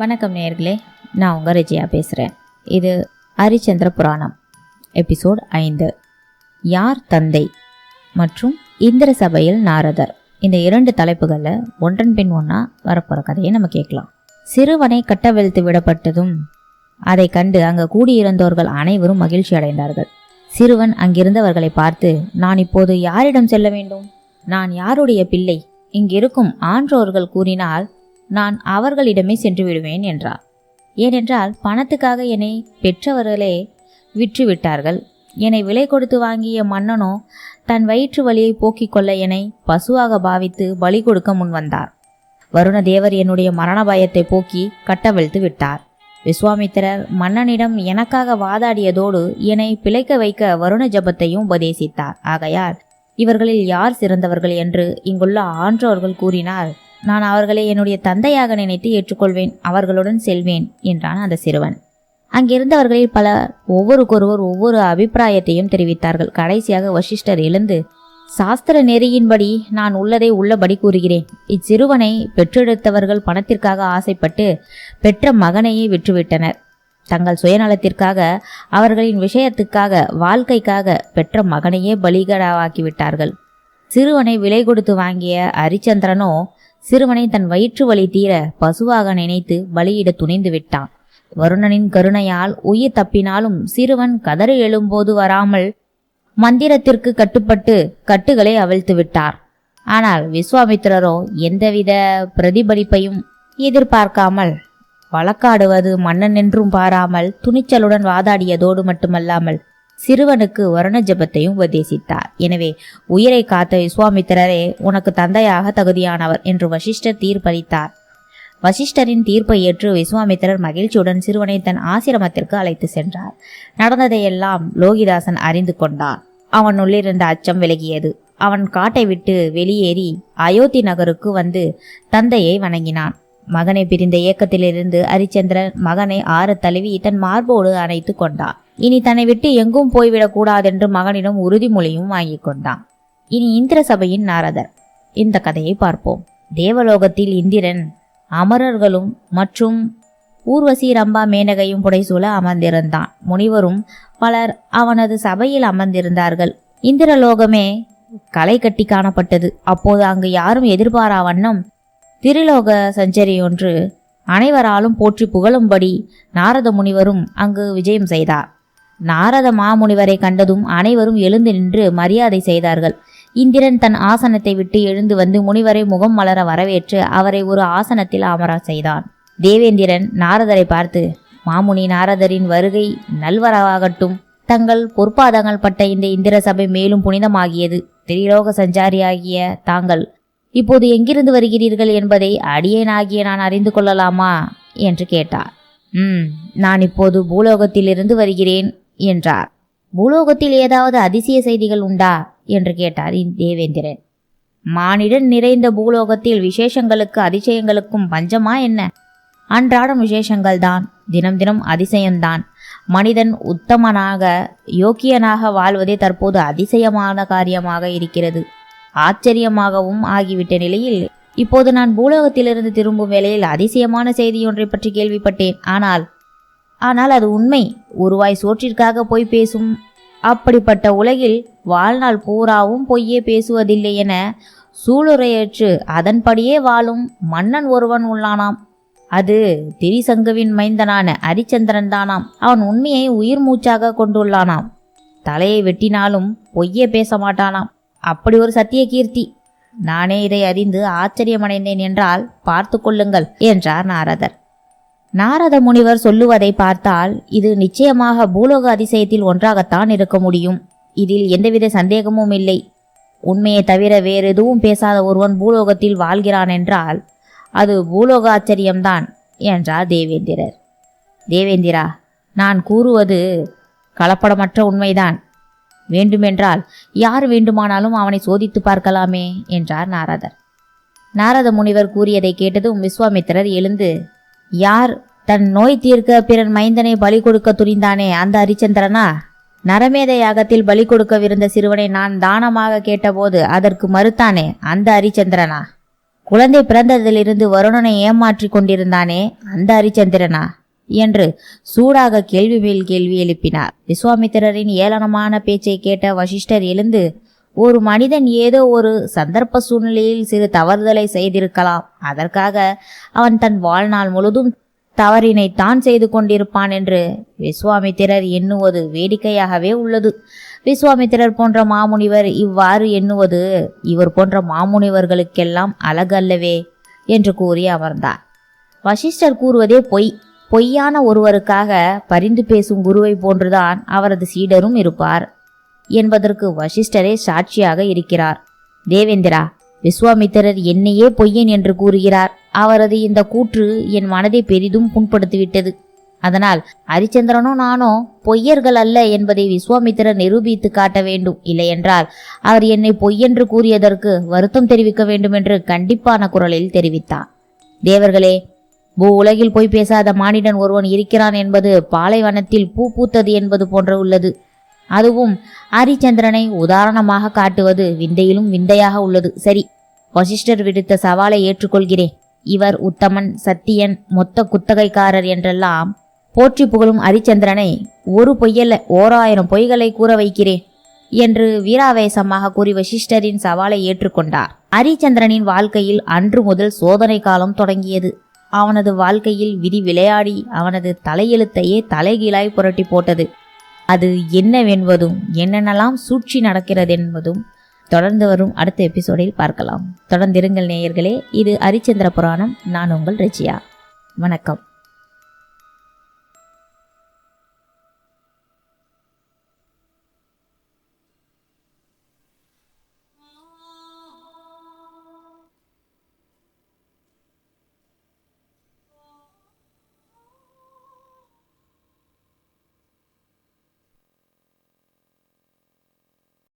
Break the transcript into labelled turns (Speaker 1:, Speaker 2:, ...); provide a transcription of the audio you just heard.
Speaker 1: வணக்கம் நேர்களே நான் உங்கள் ரிஜயா பேசுகிறேன் இது ஹரிச்சந்திர புராணம் எபிசோட் ஐந்து. யார் தந்தை மற்றும் இந்திர சபையில் நாரதர்? இந்த இரண்டு தலைப்புகளில் ஒன்றன் பின் ஒன்றா வரப்போகிற கதையை நம்ம கேட்கலாம். சிறுவனை கட்டவிழ்த்து விடப்பட்டதும் அதை கண்டு அங்கு கூடியிருந்தோர்கள் அனைவரும் மகிழ்ச்சி அடைந்தார்கள். சிறுவன் அங்கிருந்தவர்களை பார்த்து நான் இப்போது யாரிடம் செல்ல வேண்டும்? நான் யாருடைய பிள்ளை? இங்கிருக்கும் ஆன்றோர்கள் கூறினால் நான் அவர்களிடமே சென்று விடுவேன் என்றார். ஏனென்றால் பணத்துக்காக என்னை பெற்றவர்களே விற்று விட்டார்கள் என்னை விலை கொடுத்து வாங்கிய மன்னனோ தன் வயிற்று வலியை போக்கிக் கொள்ள என்னை பசுவாக பாவித்து பலி கொடுக்க முன்வந்தார் வருண தேவர் என்னுடைய மரண பயத்தை போக்கி கட்டவிழ்த்து விட்டார். விஸ்வாமித்திரர் மன்னனிடம் எனக்காக வாதாடியதோடு என்னை பிழைக்க வைக்க வருண ஜபத்தையும் உபதேசித்தார். ஆகையால் இவர்களில் யார் சிறந்தவர்கள் என்று இங்குள்ள ஆன்றோர்கள் கூறினார். நான் அவர்களை என்னுடைய தந்தையாக நினைத்து ஏற்றுக்கொள்வேன் அவர்களுடன் செல்வேன் என்றான் அந்த சிறுவன். அங்கிருந்தவர்களில் பலர் ஒவ்வொருக்கொருவர் ஒவ்வொரு அபிப்பிராயத்தையும் தெரிவித்தார்கள். கடைசியாக வசிஷ்டர் எழுந்து சாஸ்திர நெறியின்படி நான் உள்ளதை உள்ளபடி கூறுகிறேன். இச்சிறுவனை பெற்றெடுத்தவர்கள் பணத்திற்காக ஆசைப்பட்டு பெற்ற மகனையே விற்றுவிட்டனர். தங்கள் சுயநலத்திற்காக அவர்களின் விஷயத்துக்காக வாழ்க்கைக்காக பெற்ற மகனையே பலிகடாவாக்கிவிட்டார்கள். சிறுவனை விலை கொடுத்து வாங்கிய ஹரிச்சந்திரனோ சிறுவனை தன் வயிற்று வலி தீர பசுவாக நினைத்து பலியிட துணிந்து விட்டான். வருணனின் கருணையால் உயிர் தப்பினாலும் சிறுவன் கதறி எழும்போது வராமல் மந்திரத்திற்கு கட்டுப்பட்டு கட்டுகளை அவிழ்த்து விட்டார். ஆனால் விஸ்வாமித்திரரோ எந்தவித பிரதிபலிப்பையும் எதிர்பார்க்காமல் வழக்காடுவது மன்னன் என்றும் பாராமல் துணிச்சலுடன் வாதாடியதோடு மட்டுமல்லாமல் சிறுவனுக்கு வருண ஜபத்தையும் உபதேசித்தார். எனவே உயிரை காத்த விஸ்வாமித்திரரே உனக்கு தந்தையாக தகுதியானவர் என்று வசிஷ்டர் தீர்ப்பளித்தார். வசிஷ்டரின் தீர்ப்பை ஏற்று விஸ்வாமித்திரர் மகிழ்ச்சியுடன் சிறுவனை தன் ஆசிரமத்திற்கு அழைத்து சென்றார். நடந்ததையெல்லாம் லோகிதாசன் அறிந்து கொண்டான். அவன் உள்ளிருந்த அச்சம் விலகியது. அவன் காட்டை விட்டு வெளியேறி அயோத்தி நகருக்கு வந்து தந்தையை வணங்கினான். மகனை பிரிந்த இயக்கத்திலிருந்து ஹரிச்சந்திரன் மகனை ஆற தழுவி தன் மார்போடு அணைத்து கொண்டான். இனி தன்னை விட்டு எங்கும் போய்விடக் கூடாதென்று மகனிடம் உறுதிமொழியும் வாங்கி கொண்டான். இனி இந்திர சபையின் நாரதர். இந்த கதையை பார்ப்போம். தேவலோகத்தில் இந்திரன் அமரர்களும் மற்றும் ஊர்வசி ரம்பா மேனகையும் புடைசூழ அமர்ந்திருந்தான். முனிவரும் பலர் அவனது சபையில் அமர்ந்திருந்தார்கள். இந்திரலோகமே களை கட்டி காணப்பட்டது. அப்போது அங்கு யாரும் எதிர்பாரா வண்ணம் திருலோக சஞ்சரி ஒன்று அனைவராலும் போற்றி புகழும்படி நாரத முனிவரும் அங்கு விஜயம் செய்தார். நாரத மாமுனிவரை கண்டதும் அனைவரும் எழுந்து நின்று மரியாதை செய்தார்கள். இந்திரன் தன் ஆசனத்தை விட்டு எழுந்து வந்து முனிவரை முகம் மலர வரவேற்று அவரை ஒரு ஆசனத்தில் அமர செய்தான். தேவேந்திரன் நாரதரை பார்த்து மாமுனி நாரதரின் வருகை நல்வரவாகட்டும். தங்கள் பொற்பாதங்கள் பட்ட இந்த இந்திர சபை மேலும் புனிதமாகியது. திரிலோக சஞ்சாரியாகிய தாங்கள் இப்போது எங்கிருந்து வருகிறீர்கள் என்பதை அடியேனாகிய நான் அறிந்து கொள்ளலாமா? என்று கேட்டார். ம் நான் இப்போது பூலோகத்திலிருந்து வருகிறேன் என்றார். பூலோகத்தில் ஏதாவது அதிசய செய்திகள் உண்டா? என்று கேட்டார் தேவேந்திரன். மானிடன் நிறைந்த பூலோகத்தில் விசேஷங்களுக்கு அதிசயங்களுக்கும் பஞ்சமா என்ன? அன்றாடம் விசேஷங்கள் தான் தினம் தினம் அதிசயம்தான். மனிதன் உத்தமனாக யோக்கியனாக வாழ்வதே தற்போது அதிசயமான காரியமாக இருக்கிறது. ஆச்சரியமாகவும் ஆகிவிட்ட நிலையில் இப்போது நான் பூலோகத்திலிருந்து திரும்பும் வேளையில் அதிசயமான செய்தியொன்றை பற்றி கேள்விப்பட்டேன். ஆனால் ஆனால் அது உண்மை. உருவாய் சோற்றிற்காக போய் பேசும் அப்படிப்பட்ட உலகில் வாழ்நாள் பூராவும் பொய்யே பேசுவதில்லை என சூளுரையற்று அதன்படியே வாழும் மன்னன் ஒருவன் உள்ளானாம். அது திரிசங்குவின் மைந்தனான அரிச்சந்திரன் தானாம். அவன் உண்மையை உயிர் மூச்சாக கொண்டுள்ளானாம். தலையை வெட்டினாலும் பொய்யே பேச மாட்டானாம் அப்படி ஒரு சத்திய கீர்த்தி நானே இதை அறிந்து ஆச்சரியமடைந்தேன் என்றால் பார்த்து கொள்ளுங்கள் என்றார் நாரதர். நாரத முனிவர் சொல்லுவதை பார்த்தால் இது நிச்சயமாக பூலோக அதிசயத்தில் ஒன்றாகத்தான் இருக்க முடியும். இதில் எந்தவித சந்தேகமும் இல்லை. உண்மையை தவிர வேறு எதுவும் பேசாத ஒருவன் பூலோகத்தில் வாழ்கிறான் என்றால் அது பூலோக ஆச்சரியம்தான் என்றார் தேவேந்திரர். தேவேந்திரா நான் கூறுவது கலப்படமற்ற உண்மைதான். வேண்டுமென்றால் யார் வேண்டுமானாலும் அவனை சோதித்து பார்க்கலாமே என்றார் நாரதர். நாரத முனிவர் கூறியதை கேட்டதும் விஸ்வாமித்திரர் எழுந்து யார் தன் நோய் தீர்க்க பிறன் மைந்தனை பலி கொடுக்க துணிந்தானே அந்த ஹரிச்சந்திரனா? நரமேத யாகத்தில் பலி கொடுக்கவிருந்த சிறுவனை நான் தானமாக கேட்டபோது அதற்கு மறுத்தானே அந்த ஹரிச்சந்திரனா? குழந்தை பிறந்ததிலிருந்து வருணனை ஏமாற்றி கொண்டிருந்தானே அந்த ஹரிச்சந்திரனா? என்று சூடாக கேள்வி மேல் கேள்வி எழுப்பினார். விஸ்வாமித்திரரின் ஏளனமான பேச்சை கேட்ட வசிஷ்டர் எழுந்து ஒரு மனிதன் ஏதோ ஒரு சந்தர்ப்ப சூழ்நிலையில் சிறு தவறுதலை செய்திருக்கலாம். அதற்காக அவன் தன் வாழ்நாள் முழுதும் தவறினை தான் செய்து கொண்டிருப்பான் என்று விஸ்வாமித்திரர் எண்ணுவது வேடிக்கையாகவே உள்ளது. விஸ்வாமித்திரர் போன்ற மாமுனிவர் இவ்வாறு எண்ணுவது இவர் போன்ற மாமுனிவர்களுக்கெல்லாம் அழகல்லவே என்று கூறி அமர்ந்தார். வசிஷ்டர் கூறுவதே பொய். பொய்யான ஒருவருக்காக பரிந்து பேசும் குருவை போன்றுதான் அவரது சீடரும் இருப்பார். என்பதற்கு வசிஷ்டரே சாட்சியாக இருக்கிறார். தேவேந்திரா விஸ்வாமித்திரர் என்னையே பொய்யன் என்று கூறுகிறார். அவரது இந்த கூற்று என் மனதை பெரிதும் புண்படுத்திவிட்டது. அதனால் ஹரிச்சந்திரனோ நானோ பொய்யர்கள் அல்ல என்பதை விஸ்வாமித்திரர் நிரூபித்து காட்ட வேண்டும். இல்லையென்றால் அவர் என்னை பொய்யென்று கூறியதற்கு வருத்தம் தெரிவிக்க வேண்டும் என்று கண்டிப்பான குரலில் தெரிவித்தார். தேவர்களே பூ உலகில் போய் பேசாத மானிடன் ஒருவன் இருக்கிறான் என்பது பாலைவனத்தில் பூ பூத்தது என்பது போன்ற உள்ளது. அதுவும் ஹரிச்சந்திரனை உதாரணமாக காட்டுவது விந்தையிலும் விந்தையாக உள்ளது. சரி வசிஷ்டர் விடுத்த சவாலை ஏற்றுக்கொள்கிறேன். இவர் உத்தமன் சத்தியன் மொத்த குத்தகைக்காரர் என்றெல்லாம் போற்றி புகழும் ஹரிச்சந்திரனை ஒரு பொய்யல்ல ஓராயிரம் பொய்களை கூற வைக்கிறேன் என்று வீராவேசமாக கூறி வசிஷ்டரின் சவாலை ஏற்றுக்கொண்டார். ஹரிச்சந்திரனின் வாழ்க்கையில் அன்று முதல் சோதனை காலம் தொடங்கியது. அவனது வாழ்க்கையில் விதி விளையாடி அவனது தலையெழுத்தையே தலைகீழாய் புரட்டி போட்டது. அது என்னவென்பதும் என்னென்னலாம் சூழ்ச்சி நடக்கிறது என்பதும் தொடர்ந்து வரும் அடுத்த எபிசோடில் பார்க்கலாம். தொடர்ந்திருங்கள் நேயர்களே இது ஹரிச்சந்திர புராணம். நான் உங்கள் ரெஜியா. வணக்கம்.